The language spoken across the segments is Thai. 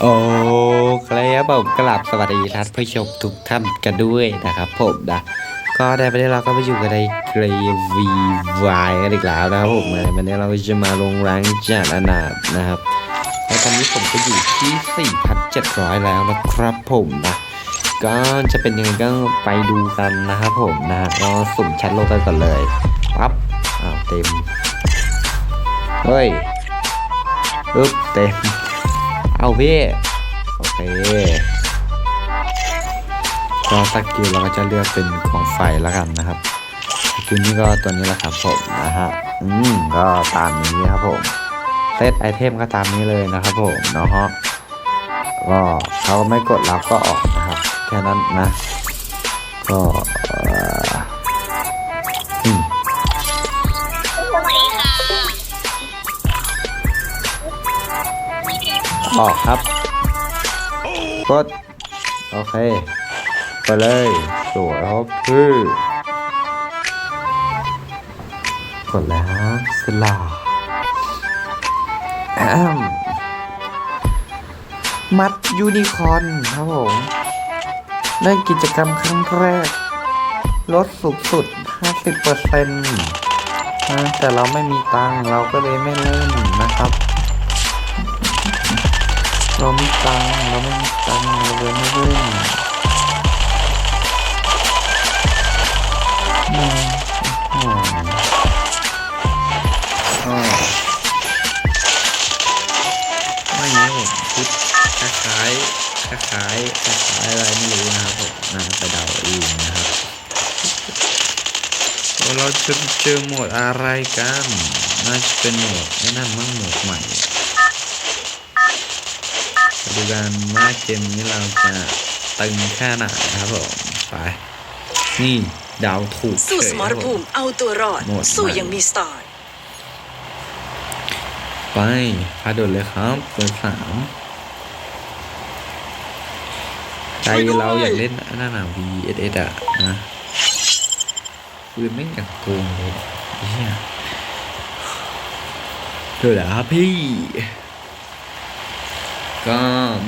โอ้ครับผมกลับสวัสดีท่านผู้ชมทุกท่านกันด้วยนะครับผมนะก็ได้ประเด็นเราก็มาอยู่กันในเกรวีวายกันอีกแล้วนะครับผมวันนี้เราจะมาลงแรงจากอนาถนะครับแล้วตอนนี้ผมก็อยู่ที่ 4,700 แล้วนะครับผมนะก็จะเป็นยังไงก็ไปดูกันนะครับผมนะก็สุ่มแชทโลกกันก่อนเลยปั๊บอ้าวเต็มเฮ้ยอึ๊บเต็ม เอาพี่โอเคก็สกิลเราก็จะเลือกเป็นของไฟแล้วกันนะครับสกิลนี้ก็ตัวนี้แหละครับผมนะฮะอืมก็ตามนี้ครับผมเซตไอเทมก็ตามนี้เลยนะครับผมเนาะฮะก็เขาไม่กดรับก็ออกนะครับแค่นั้นนะ ก็ ออกครับ กด โอเค ไปเลย สวยครับพี่กดแล้วสลาแอมมัดยูนิคอนครับผม ได้กิจกรรมครั้งแรก ลดสูงสุด 50%นะแต่เราไม่มีตังเราก็เลยไม่เล่นนะครับ เราไมีตังเราไม่มีตังเราเลยไม่เล่นอืมอืมอ่าไม่งี้ผมคิดคล้ายๆคล้ายๆคล้ายอะไรไม่รู้นะครับผมนะไปเดาเองนะครับเราจะเจอหมดอะไรกันน่าจะเป็นหมดไอ้นั่นมั่งหมดใหม่ ดูกันว่าเกมนี้เราจะตึงแค่ไหนนะครับผมไปนี่ดาวถูกสู้เฉสยมครบผภูมิเอาตัวรอดหมดสู้ใหม่อยังมีสไตล์ไปพาโดดเลยครับเบอร์สามใจเราอยากเล่นอันนั่นน่ะ VSS อะนะปืนไม่งอย่างโกงเลยเฮียเดี๋ยวนะครับพี่ ก็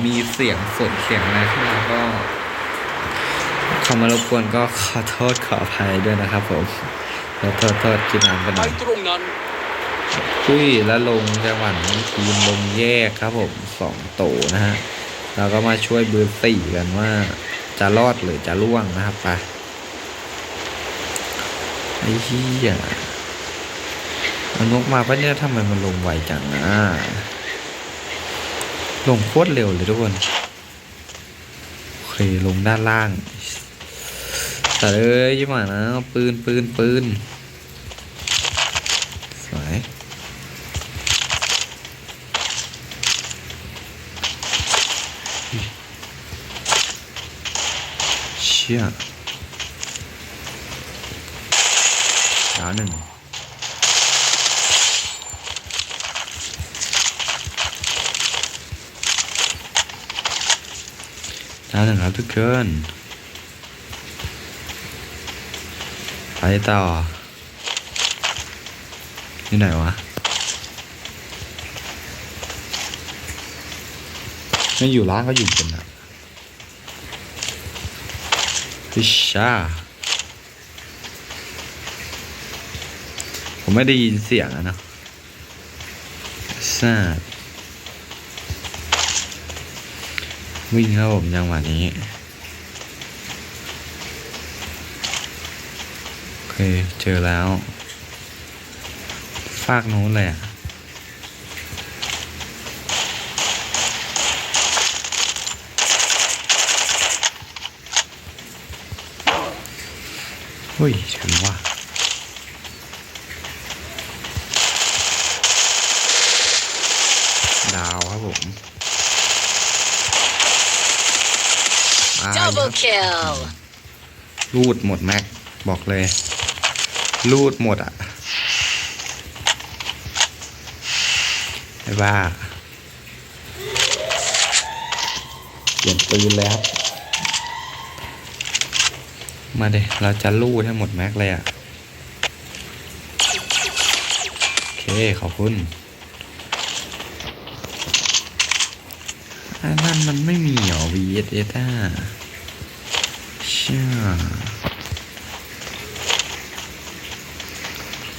มีเสียงสดเสียงอะไรขึ้นมาก็เข้ามารบกวนก็ขอโทษขออภัยด้วยนะครับผมขอโทษโทษคิดนานไปหไปน่อยตรงนั้นอุ้ยแล้วลงจังหวัดนี้ทีมลงแยกครับผมสองโตนะฮะเราก็มาช่วยเบอร์สี่กันว่า จะรอดหรือจะล่วงนะครับไปไอ้เหี้ยมันนกมาปะเนี่ยทำไมมันลงไวจังอะ ลงโคตรเร็วเลยทุกคน โอเค ลงด้านล่าง แต่เอ้ยยี่หมานะปืนปืนปืนสวยเชี่ยดาวหนึ่ง ดาวหนึ่งครับทุกคนไปต่อ นี่ไหนวะ ไม่อยู่ล่างก็อยู่บนอะพิชชาผมไม่ได้ยินเสียงอะนะซาด วิ่งครับผมจังหวะนี้ โอเค เจอแล้ว ฟากนู้นเลยอะเฮ้ยถึงว่าดาวครับผมตายครับ Double kill รูดหมดแม็กบอกเลย รูดหมดอะไอ้บ้าเปลี่ยนปืนเลยครับ มาเดเราจะรูดให้หมดแม็กเลยอะ โอเค ขอบคุณอันนั้นมันไม่มีหรอ VSS อะ เชื่อ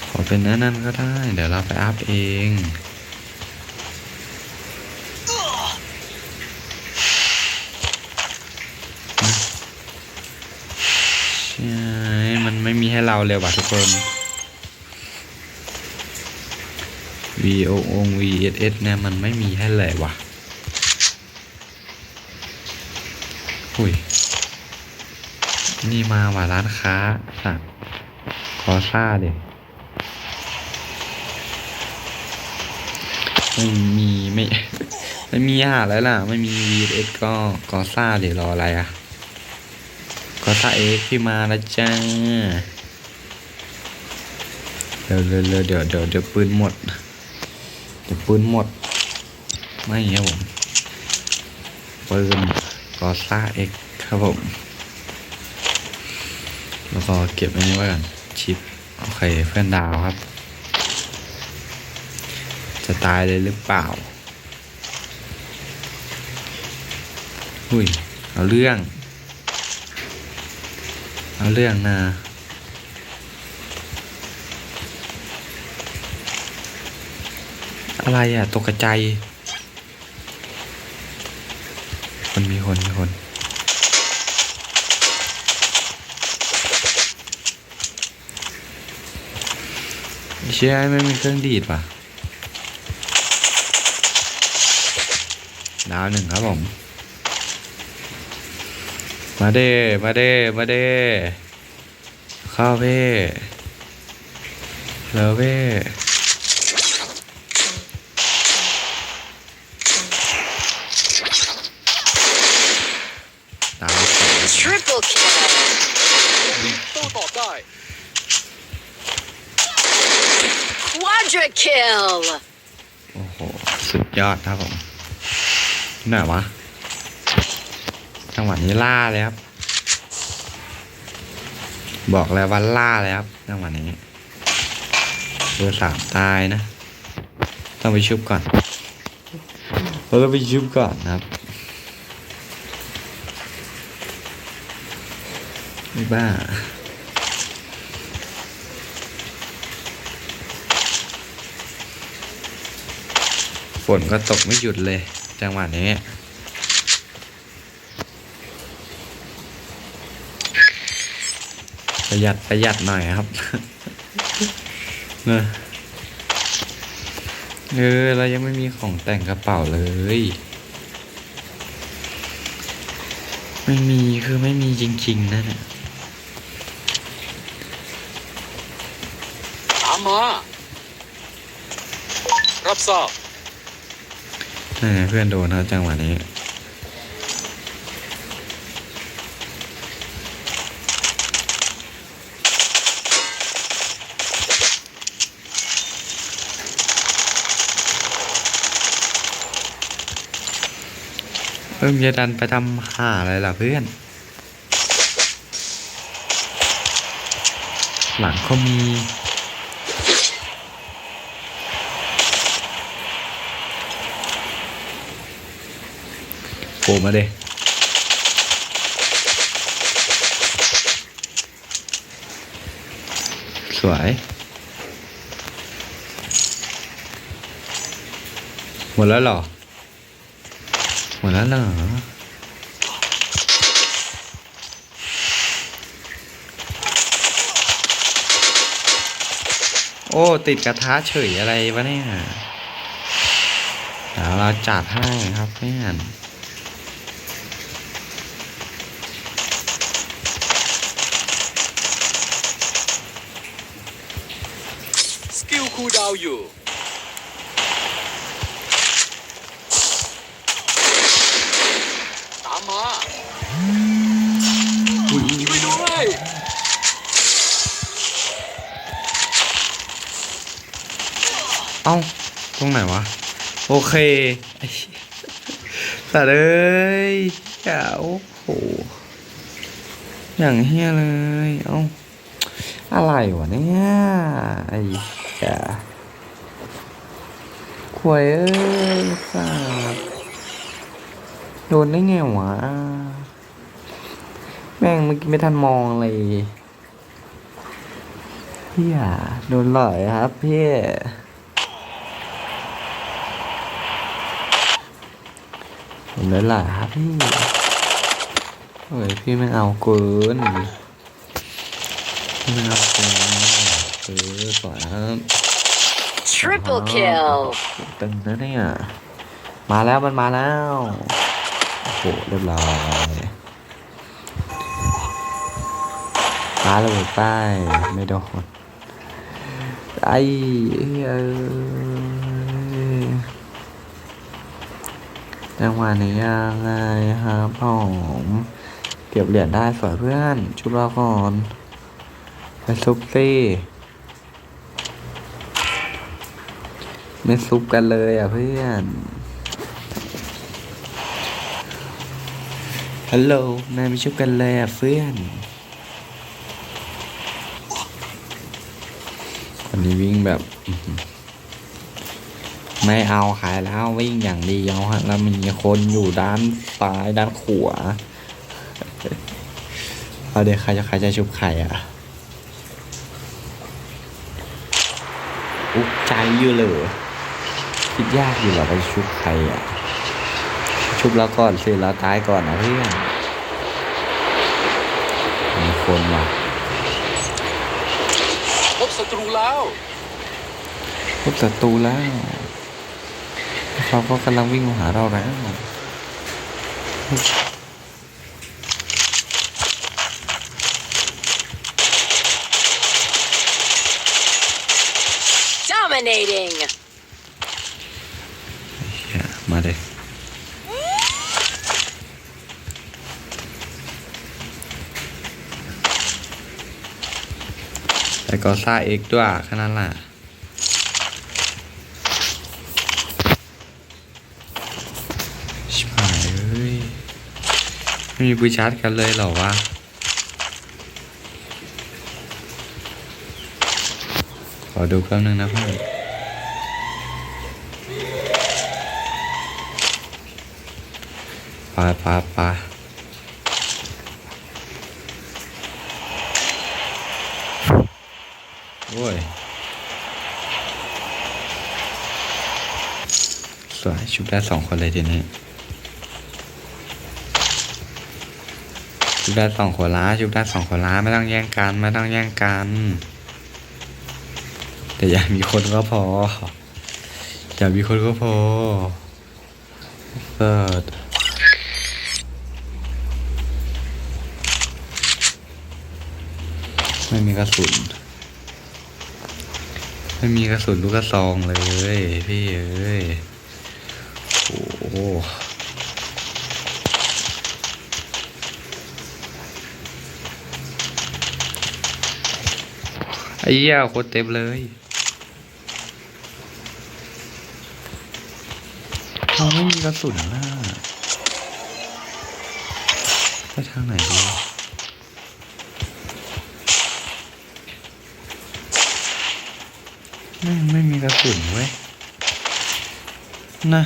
ขอเป็นอันนั้นก็ได้ เดี๋ยวเราไปอัพเองใช่มันไม่มีให้เราเลยว่ะทุกคน V O O V S S เนี่ยมันไม่มีให้เลยว่ะ อุ้ย นี่มาว่ะร้านค้าสั่งขอซ่าเด็ไม่มีไม่ไม่มีหาแล้วล่ะ ไม่มี V S S ก็กอซ่าเดี๋ยวรออะไรอะก็ตาเอ็กพี่มาแล้วจ้าเดี๋ยวเดี๋ยวเดี๋ยวเดี๋ยวเดี๋ยวปืนหมดเดี๋ยวปืนหมด ไม่ครับผมปืนก็ซ่าเอ็กครับผม แล้วก็เก็บอันนี้ไว้ก่อนชิปโอเคเพื่อนดาวครับ จะตายเลยหรือเปล่าอุ้ยเอาเรื่อง เอาเรื่องนะอะไรอะ ตกใจ คนมีคนมีคน เชื่อไม่มีเครื่องดีดป่ะ ดาวหนึ่งครับผม มาเด้ มาเด้ มาเด้เข้าเพ่เลอเว่ดาวสอง Triple kill. โต้ตอบได้ a kill. โอ้โห สุดยอดครับผมไหนวะ จังหวะนี้ล่าเลยครับ บอกแล้วว่าล่าเลยครับ จังหวะนี้เบอร์สามตายนะ ต้องไปชุบก่อนเราต้องไปชุบก่อนนะครับไม่บ้า ฝนก็ตกไม่หยุดเลย จังหวะนี้ประหยัดประหยัดหน่อยครับเนอะเออเรายังไม่มีของแต่งกระเป๋าเลย ไม่มีคือไม่มีจริงๆนะเนี่ยตามมา รับทราบ นั่นไงเพื่อนโดนครับจังหวะนี้ เพิ่มจะดันไปทำหาอะไรล่ะเพื่อน หลังเขามี โผล่มาเดสวย หมดแล้วหรอ หมดแล้วเหรอโอ้ ติดกระทะเฉยอะไรวะเนี่ยเดี๋ยวเราจัดให้ครับเพื่อน คูลดาวน์อยู่ ตามมาช่วยด้วย เอ้า ตรงไหนวะ โอเคไอ้เหี้ยสัตว์เอ้ยอย่าโอ้โห อย่างเฮี้ยเลย เอ้า อะไรวะเนี่ย ไอ้ แกควยเอ้ยสัตว์โดนได้ไงวะ แม่งเมื่อกี้ไม่ทันมองเลยพี่อะโดนหลอยครับพี่ผมโดนหลอยครับพี่เฮ้ยพี่ไม่เอาเกินพี่ไม่เอาเกิน เออสวยครับ Triple kill. ตึงนะเนี่ย มาแล้วมันมาแล้ว โอ้โห เรียบร้อยมาเลยไปไม่โดนไอ้เอ้ยจังหวะนี้ยังไงครับผมเก็บเหรียญได้สวยเพื่อน ชุบเราก่อนไปซุปซี่ ไม่ซุปกันเลยอะเพื่อน ฮัลโหลนายไม่ชุบกันเลยอะเพื่อน วันนี้วิ่งแบบ ไม่เอาขายแล้ววิ่งอย่างเดียวฮะ แล้วมีคนอยู่ด้านซ้ายด้านขวาเอาเดี๋ยวใครจะใครจะชุบใครอะอุกใจอยู่เลย คิดยากอยู่เหรอไปชุบใครอะ ชุบแล้วก่อนสิแล้วตายก่อนนะเพื่อนมีคนว่ะพบศัตรูแล้วพบศัตรูแล้วเขาก็กำลังวิ่งมาหาเราแล้ว Dominating. เหี้ยมาเลย แต่ก็ซ่าเอกด้วยแค่นั้นแหละชิบหายเอ้ยไม่มีบูชาร์จกันเลยเหรอวะขอดูแป๊บนึงนะเพื่อนไปไปไปโอ้ย ส วยชุบได้สองคนเลยทีนี้ชุบได้สองคนละชุบได้สองคนละไม่ต้องแย่งกันไม่ต้องแย่งกันแต่อย่ามีคนก็พอ อย่ามีคนก็พอเปิดไม่มีกระสุน ไม่มีกระสุนลูกกระซองเลย พี่เอ้ย ไอ้เหี้ยโคตรเต็มเลยเราไม่มีกระสุนนะไปทางไหนดีไม่ไม่มีกระสุนเว้ยนะ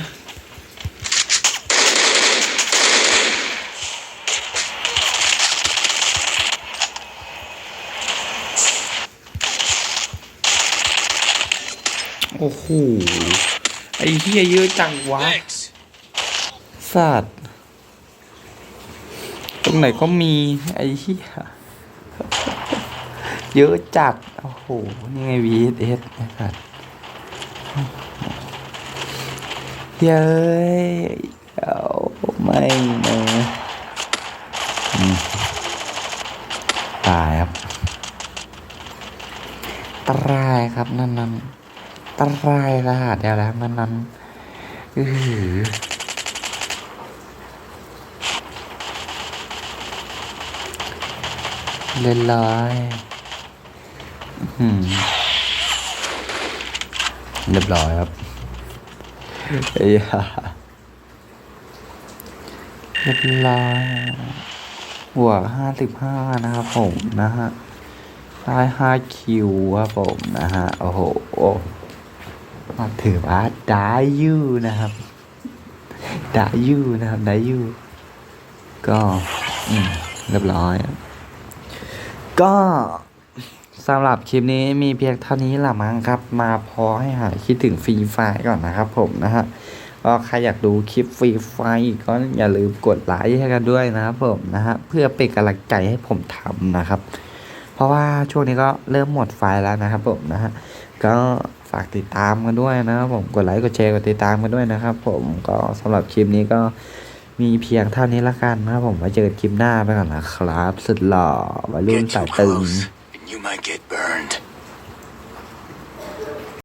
อ้โห ไอ้เฮียเยอะจังวะ Thanks สัตว์ตรงไหนก็มีไอ้เหี้ยเยอะจัด โอ้โห นี่ไง VSS ไอ้สัตว์เย้ยเอาไม่นะอืมตายครับตรายครับนั่นนั่น ตรายรหัสเดียวแล้วนั่นนั่นอือเล่นร้อยอื้อหือเรียบร้อยครับเอ้ยฮ่าเรียบร้อยบวกห้าสิบห้านะครับผมนะฮะได้ห้าคิวครับผมนะฮะ โอ้โห ถือว่าได้ยูนะครับได้ยูนะครับได้ยูก็เรียบร้อย ก็สำหรับคลิปนี้มีเพียงเท่านี้ละมั้งครับ มาพอให้หายคิดถึงฟรีไฟก่อนนะครับผมนะฮะก็ใครอยากดูคลิปฟรีไฟอีกก็อย่าลืมกดไลค์ให้กันด้วยนะครับผมนะฮะเพื่อเป็นกำลังใจให้ผมทำนะครับ เพราะว่าช่วงนี้ก็เริ่มหมดไฟแล้วนะครับผมนะฮะก็ ฝากติดตามกันด้วยนะครับผมกดไลค์กดแชร์กดติดตามกันด้วยนะครับ ผมก็สำหรับคลิปนี้ก็มีเพียงเท่านี้ละกันนะครับผมไว้เจอกันคลิปหน้าไปก่อนนะครับ สุดหล่อวัยรุ่นสายตึง